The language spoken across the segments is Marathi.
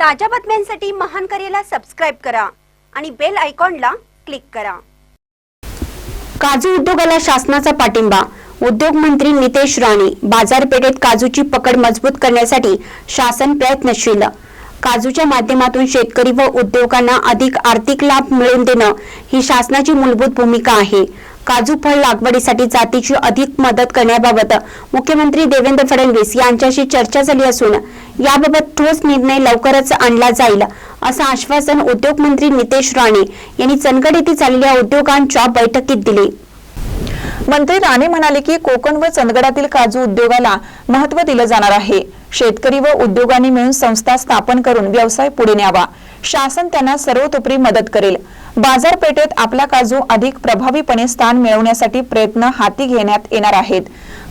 ताज्या बातम्यांसाठी महान करेला सबस्क्राईब करा आणि बेल आयकॉनला क्लिक करा. काजू उद्योगाला शासनाचा पाठिंबा. उद्योग मंत्री नितेश राणे बाजारपेठेत काजूची पकड मजबूत करण्यासाठी शासन प्रयत्नशील. काजूच्या माध्यमातून शेतकरी व उद्योगांना अधिक आर्थिक लाभ मिळवून देणं ही शासनाची मूलभूत भूमिका आहे. काजू फळ लागवडीसाठी जातीची अधिक मदत करण्याबाबत मुख्यमंत्री देवेंद्र फडणवीस यांच्याशी चर्चा झाली असून याबाबत ठोस निर्णय लवकरच आणला जाईल असं आश्वासन उद्योग मंत्री नितेश राणे यांनी चंदगड येथे झालेल्या उद्योगांच्या बैठकीत दिले. मंत्री राणे म्हणाले की कोकण व चंदगडातील काजू उद्योगाला महत्त्व दिलं जाणार आहे. शेतकरी व उद्योगांनी मिळून संस्था स्थापन करून व्यवसाय पुढे न्यावा. शासन त्यांना सर्वतोपरी मदत करेल. बाजारपेठेत आपला काजू अधिक प्रभावीपणे स्थान मिळवण्यासाठी प्रयत्न हाती घेण्यात येणार आहेत.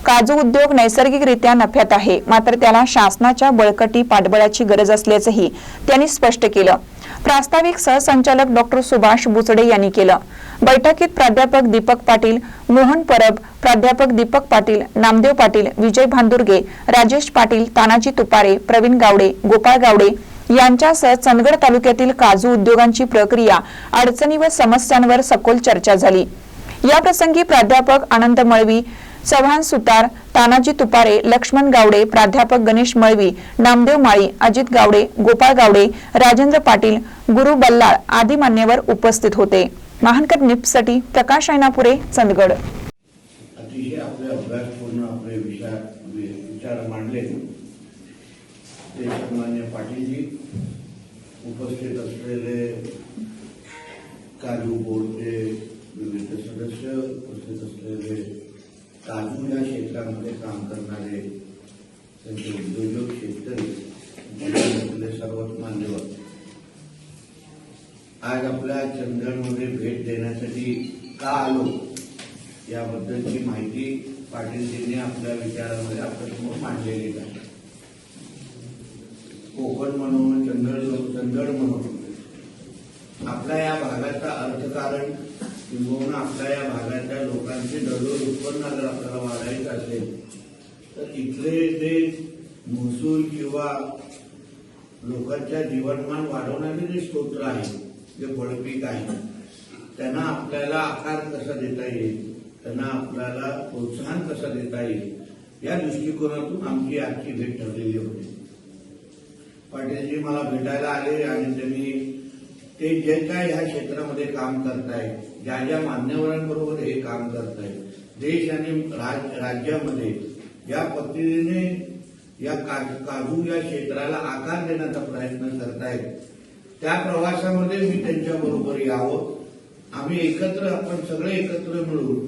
काजू उद्योग नैसर्गिकरित्या नफ्यात आहे मात्र त्याला शासनाच्या बळकटी पाठबळाची गरज असल्याचंही त्यांनी स्पष्ट केलं. प्रास्ताविक सहसंचालक डॉक्टर सुभाष बुचडे यांनी केलं. बैठकीत प्राध्यापक दीपक पाटील मोहन परब प्राध्यापक दीपक पाटील नामदेव पाटील विजय भांदुर्गे राजेश पाटील तानाजी तुपारे प्रवीण गावडे गोपाळ गावडे यांच्यासह चंदगड तालुक्यातील काजू उद्योगांची प्रक्रिया अडचणी व समस्यांवर सखोल चर्चा झाली. या प्रसंगी प्राध्यापक आनंद मळवी चव्हाण सुतार तानाजी तुपारे लक्ष्मण गावडे प्राध्यापक गणेश मळवी नामदेव माळी अजित गावडे गोपाळ गावडे राजेंद्र पाटील गुरु बल्लाळ आदी मान्यवर उपस्थित होते. महानकर निप्ससाठी प्रकाश ऐनापुरे चंदगड. अतिशय आपले अभ्यासपूर्ण आपले विचार म्हणजे विचार मांडले. ते सन्मान्य पाटीलजी उपस्थित असलेले काजू बोर्डचे विविध सदस्य उपस्थित असलेले काजू या क्षेत्रामध्ये काम करणारे त्यांचे उद्योजक शेतकरी जिल्ह्यातले सर्वच मान्यवर. आज आपल्या चंदनमध्ये भेट देण्यासाठी का आलो याबद्दलची माहिती पाटीलजींनी आपल्या विचारामध्ये आपल्यासमोर मांडलेली आहे. कोकण म्हणून चंदळ चंदळ म्हणून. आपल्या या भागाचा अर्थकारण किंबहुना आपल्या या भागाच्या लोकांचे दररोज उत्पन्न जर आपल्याला वाढायचं असेल तर इथले जे महसूल किंवा लोकांच्या जीवनमान वाढवणारे जे स्तोत्र आहे जे फळपीक आहे त्यांना आपल्याला आकार कसा देता येईल त्यांना आपल्याला प्रोत्साहन कसं देता येईल या दृष्टिकोनातून आमची आजची भेट ठरलेली होती. पाटीलजी मला भेटायला आले आणि त्यांनी ते जे काय ह्या क्षेत्रामध्ये काम करतायत ज्या ज्या मान्यवरांबरोबर हे काम करतायत देश आणि राज- राज्यामध्ये ज्या पद्धतीने या काजू या क्षेत्राला आकार देण्याचा प्रयत्न करतायत. त्या प्रवासामध्ये मी त्यांच्या बरोबर यावं. आम्ही एकत्र आपण सगळे एकत्र मिळून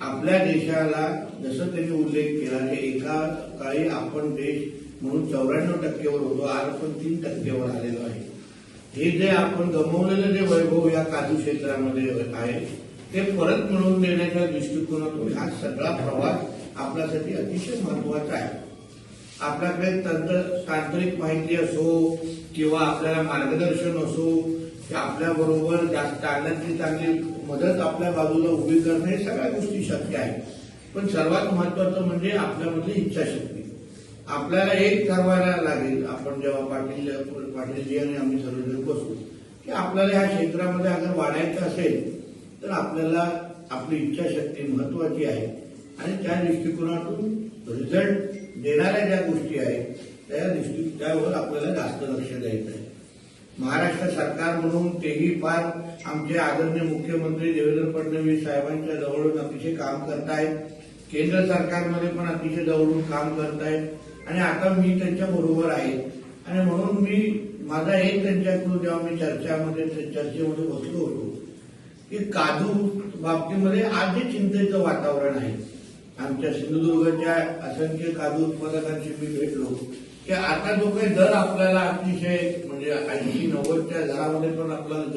आपल्या देशाला जसं त्यांनी उल्लेख केला की एका काळी आपण देश म्हणून चौऱ्याण्णव टक्केवर होतो आज आपण तीन टक्केवर आलेलो आहे. हे जे आपण गमवलेलं जे वैभव या काजू क्षेत्रामध्ये आहे ते परत मिळवून देण्याच्या दृष्टिकोनातून हा सगळा प्रवास आपल्यासाठी अतिशय महत्त्वाचा आहे. आपल्याकडे तंत्र तांत्रिक माहिती असो किंवा आपल्याला मार्गदर्शन असो की आपल्या बरोबर जास्त चांगल्यातली चांगली मदत आपल्या बाजूला उभी करणे हे सगळ्या गोष्टी शक्य आहेत. पण सर्वात महत्वाचं म्हणजे आपल्यामधली इच्छाशक्ती. आपल्याला एक ठरवायला लागेल आपण जेव्हा पाटील पाटीलजी आणि आम्ही सर्वजण बसू की आपल्याला ह्या क्षेत्रामध्ये अगर वाढायचं असेल तर आपल्याला आपली इच्छाशक्ती महत्वाची आहे. आणि त्या दृष्टिकोनातून रिझल्ट देणाऱ्या ज्या गोष्टी आहेत त्या दृष्टी त्यावर आपल्याला जास्त लक्ष द्यायचं आहे. महाराष्ट्र सरकार म्हणून तेही फार आमचे आदरणीय मुख्यमंत्री देवेंद्र फडणवीस साहेबांच्या जवळून अतिशय काम करतायत. केंद्र सरकारमध्ये पण अतिशय जवळून काम करतायत. आणि आता मी त्यांच्या बरोबर आहे. आणि म्हणून मी माझा एक त्यांच्याकडून जेव्हा मी चर्चामध्ये चर्चेमध्ये बसलो होतो की काजू बाबतीमध्ये आधी चिंतेचं वातावरण आहे. आमच्या सिंधुदुर्गच्या असंख्य काजू उत्पादकांशी मी भेटलो की आता जो काही दर आपल्याला अतिशय म्हणजे ऐंशी नव्वदच्या दरामध्ये पण आपल्याला